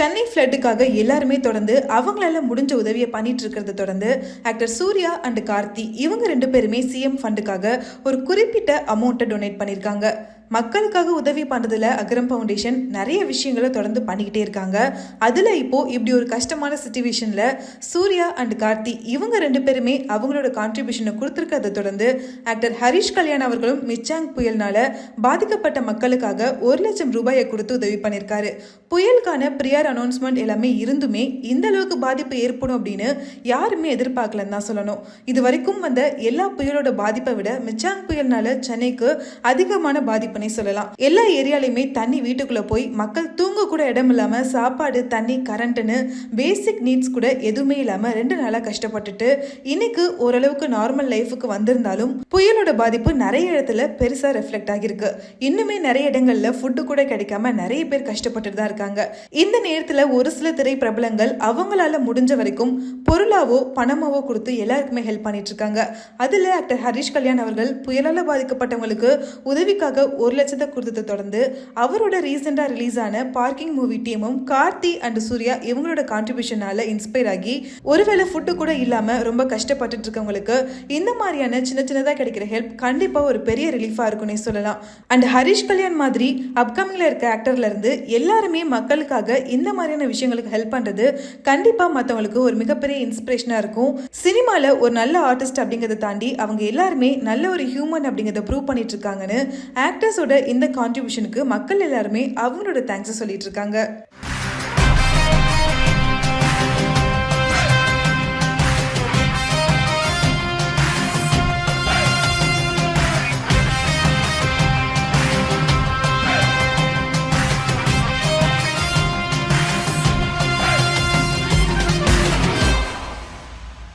சென்னை ஃப்ளட்டுக்காக எல்லாருமே தொடர்ந்து அவங்களால முடிஞ்ச உதவியை பண்ணிட்டு இருக்கிறத தொடர்ந்து ஆக்டர் சூர்யா அண்ட் கார்த்தி இவங்க ரெண்டு பேருமே சிஎம் ஃபண்டுக்காக ஒரு குறிப்பிட்ட அமௌண்ட்டை டொனேட் பண்ணியிருக்காங்க. மக்களுக்காக உதவி பண்ணுறதுல அகரம் ஃபவுண்டேஷன் நிறைய விஷயங்களை தொடர்ந்து பண்ணிக்கிட்டே இருக்காங்க. அதில் இப்போது இப்படி ஒரு கஷ்டமான சுச்சுவேஷனில் சூர்யா அண்ட் கார்த்தி இவங்க ரெண்டு பேருமே அவங்களோட கான்ட்ரிபியூஷனை கொடுத்துருக்கதை தொடர்ந்து ஆக்டர் ஹரிஷ் கல்யாண் அவர்களும் மிச்சாங் புயல்னால பாதிக்கப்பட்ட மக்களுக்காக ஒரு லட்சம் ரூபாயை கொடுத்து உதவி பண்ணியிருக்காரு. புயலுக்கான ப்ரியர் அனௌன்ஸ்மெண்ட் எல்லாமே இருந்துமே இந்த அளவுக்கு பாதிப்பு ஏற்படும் அப்படின்னு யாருமே எதிர்பார்க்கலன்னு தான் சொல்லணும். இது வரைக்கும் வந்த எல்லா புயலோட பாதிப்பை விட மிச்சாங் புயல்னால சென்னைக்கு அதிகமான பாதிப்பு பாதிப்புனே சொல்லலாம். எல்லா ஏரியாலையுமே தண்ணி வீட்டுக்குள்ள போய் மக்கள் தூங்க கூட இடம் இல்லாம சாப்பாடு தண்ணி கரண்ட்டுன்னு பேசிக் நீட்ஸ் கூட எதுவுமே இல்லாம ரெண்டு நாளா கஷ்டப்பட்டுட்டு இன்னைக்கு ஓரளவுக்கு நார்மல் லைஃபுக்கு வந்திருந்தாலும் புயலோட பாதிப்பு நிறைய இடத்துல பெருசா ரெஃப்ளெக்ட் ஆகியிருக்கு. இன்னுமே நிறைய இடங்கள்ல ஃபுட்டு கூட கிடைக்காம நிறைய பேர் கஷ்டப்பட்டுட்டு தான் இருக்காங்க. இந்த நேரத்துல ஒரு சில திரை பிரபலங்கள் அவங்களால முடிஞ்ச வரைக்கும் பொருளாவோ பணமாவோ கொடுத்து எல்லாருக்குமே ஹெல்ப் பண்ணிட்டு இருக்காங்க அதில் ஆக்டர் ஹரிஷ் கல்யாண் அவர்கள் புயலால் பாதிக்கப்பட்டவங்களுக்கு உதவிக்காக ஒரு லட்சத்தை கொடுத்ததை தொடர்ந்து அவரோட ரீசெண்டாக ரிலீஸ் ஆன பார்க்கிங் மூவி டீமும் கார்த்தி அண்ட் சூர்யா இவங்களோட கான்ட்ரிபியூஷனால இன்ஸ்பயர் ஆகி ஒருவேளை ஃபுட்டு கூட இல்லாமல் ரொம்ப கஷ்டப்பட்டுட்டு இருக்கவங்களுக்கு இந்த மாதிரியான சின்ன சின்னதாக கிடைக்கிற ஹெல்ப் கண்டிப்பாக ஒரு பெரிய ரிலீஃபாக இருக்கும்னே சொல்லலாம். அண்ட் ஹரிஷ் கல்யாண் மாதிரி அப்கமிங்ல இருக்க ஆக்டர்ல இருந்து எல்லாருமே மக்களுக்காக இந்த மாதிரியான விஷயங்களுக்கு ஹெல்ப் பண்ணுறது கண்டிப்பாக மற்றவங்களுக்கு ஒரு மிகப்பெரிய இன்ஸ்பிரேஷனாக இருக்கும். சினிமாவில் ஒரு நல்ல ஆர்டிஸ்ட் அப்படிங்கறத தாண்டி அவங்க எல்லாருமே நல்ல ஒரு ஹியூமன் அப்படிங்கிறத ப்ரூவ் பண்ணிட்டு இருக்காங்கன்னு ஆக்டர்ஸோட இந்த கான்ட்ரிபியூஷனுக்கு மக்கள் எல்லாருமே அவங்களோட தேங்க்ஸை சொல்லிட்டு இருக்காங்க